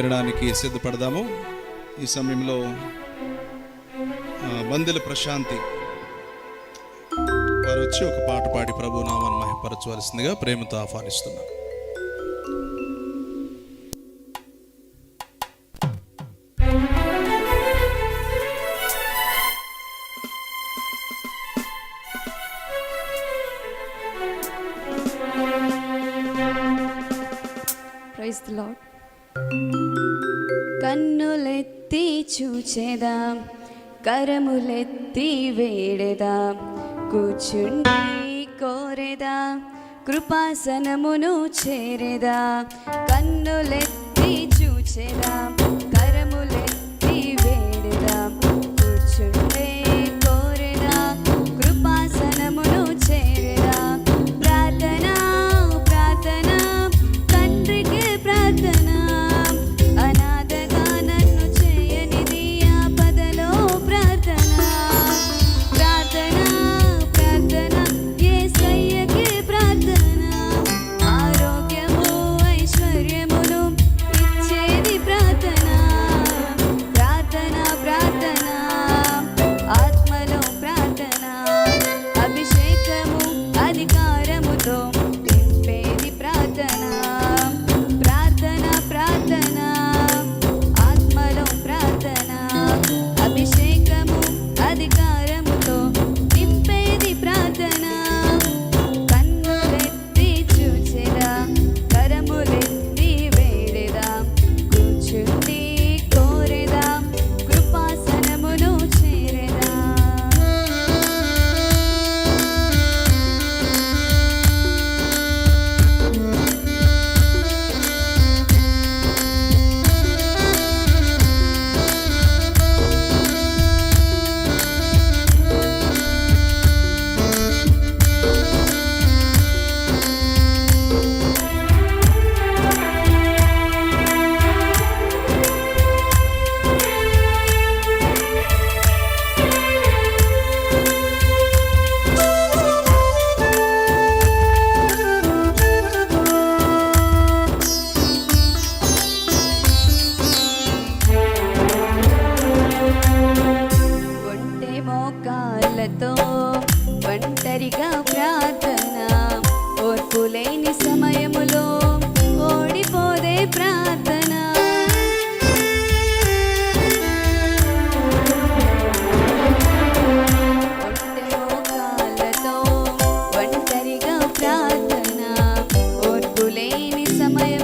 వినడానికి సిద్ధపడదాము. ఈ సమయంలో బందెల ప్రశాంతి. వారు వచ్చి ఒక పాట పాడి ప్రభు నామాన్ని మహిపరచవలసిందిగా ప్రేమతో ఆహ్వానిస్తున్నారు. ప్రైజ్ లార్డ్ కన్నులెత్తి చూచేదాం కరములెత్తి వేడెదాం కూర్చుండి కోరెదా కృపాసనమును చేరేదా కన్నులెత్తి చూచేదాం. మోకాళ్ళతో ఒంటరిగా ప్రార్థన. ఓర్పులేని సమయములో ఓడిపోదే ప్రార్థన. ఒంటరిగా ప్రార్థన. ఓర్పులేని సమయం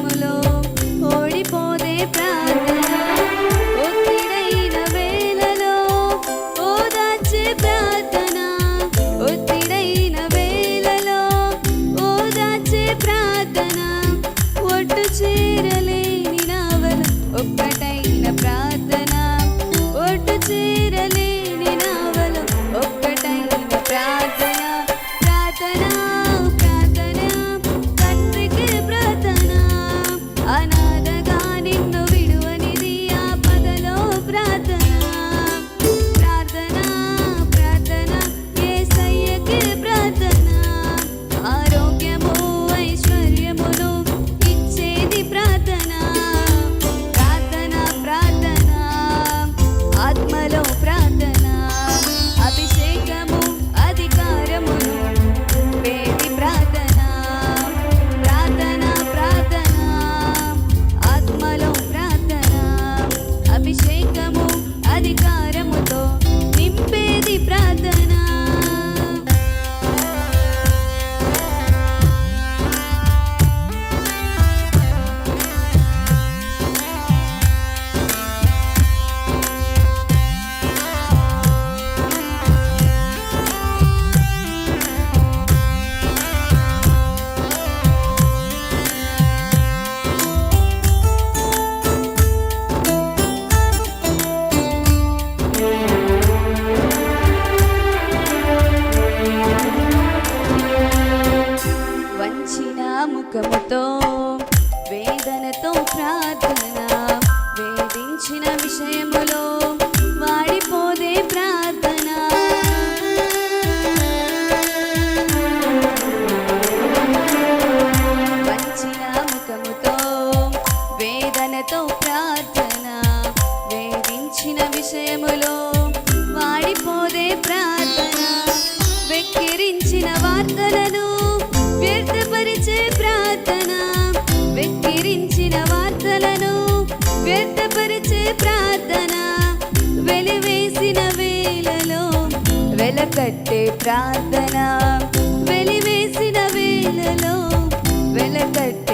దుఃఖముతో వేదనతో ప్రార్థన వేధించిన విషయములో వాడిపోదే ప్రార్థన. వంచిన ముఖముతో వేదనతో ప్రార్థన వేధించిన విషయములో వాడిపోదే ప్రార్థన. వెక్కిరించిన బలపరిచే ప్రార్థన వెలివేసిన వేలలో వెలకట్టే ప్రార్థన వెలివేసిన వేలలో వెలకట్టే